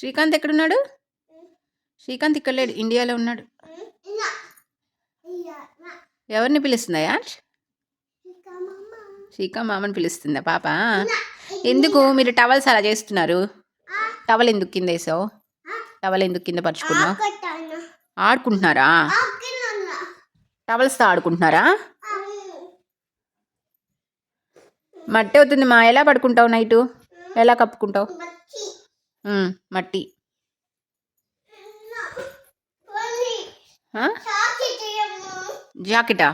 శ్రీకాంత్ ఎక్కడున్నాడు? శ్రీకాంత్ ఇక్కడ లేడు ఇండియాలో ఉన్నాడు. ఎవరిని పిలుస్తుందా యాష్? శ్రీకాంత్ మామని పిలుస్తుందా పాప? ఎందుకు మీరు టవల్స్ అలా చేస్తున్నారు? టవల్ ఎందుకు కింద వేసావు? టవల్ ఎందుకు కింద పరుచుకున్నావు? ఆడుకుంటున్నారా? టవల్స్తో ఆడుకుంటున్నారా? మట్టి అవుతుంది మా ఎలా పడుకుంటావు నైటు? ఎలా కప్పుకుంటావు? మట్టి. జాకెటా?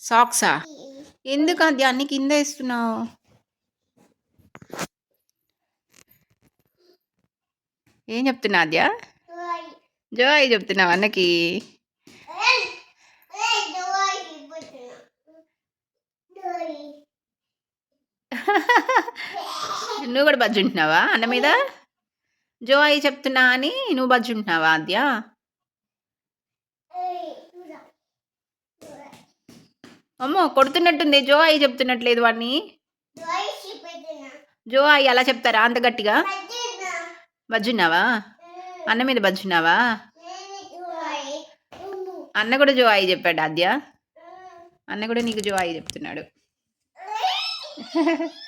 సాక్సా? ఎందుకు అది అన్ని కింద ఇస్తున్నావు ఏం చెప్తున్నా అద్యా జోయ్ చెప్తున్నావు అన్నకి? నువ్వు కూడా బజ్జుంటున్నావా అన్న మీద? జోయ్ చెప్తున్నా అని నువ్వు బజ్జుంటున్నావా అద్య అమ్మో కొడుతున్నట్టుంది. జో అయ్యి చెప్తున్నట్లేదు వాడిని. జో అయ్యి అలా చెప్తారా అంత గట్టిగా? బజ్జున్నావా అన్న మీద బజ్జున్నావా అన్న కూడా జో అయ్యి చెప్పాడు ఆద్య. అన్న కూడా నీకు జో అయ్యి చెప్తున్నాడు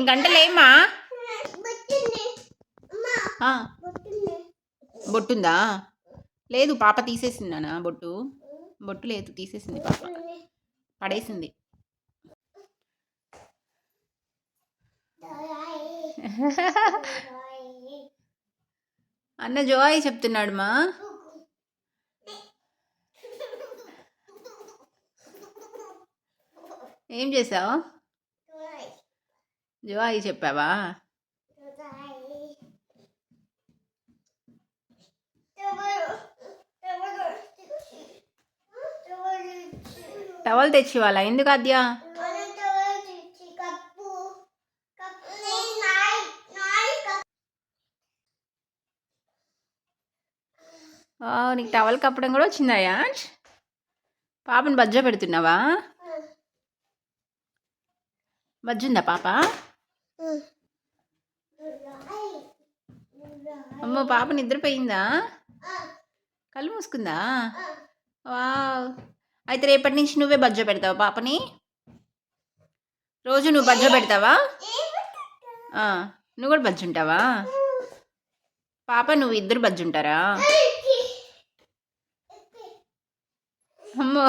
ఇంకంటలేమా బొట్టుందా? లేదు పాప తీసేసింది నాన్న బొట్టు. బొట్టు లేదు తీసేసింది పాప. పడేసింది. అన్న జోయ్ చెప్తున్నాడు మా. ఏం చేసావు? జోయ్ చెప్పావా? టవల్ తెచ్చి వాళ్ళ ఎందుకు అద్యా నీకు టవల్ కప్పడం కూడా వచ్చిందా యాష్ పాపని బజ్జ పెడుతున్నావా? బజ్జుందా పాప? అమ్మో పాప నిద్రపోయిందా? కళ్ళు మూసుకుందా? వావ్. అయితే రేపటి నుంచి నువ్వే బజ్జ పెడతావా పాపని? రోజు నువ్వు బజ్జ పెడతావా? నువ్వు కూడా బజ్జుంటావా పాప నువ్వు ఇద్దరు బజ్జుంటారా అమ్మో.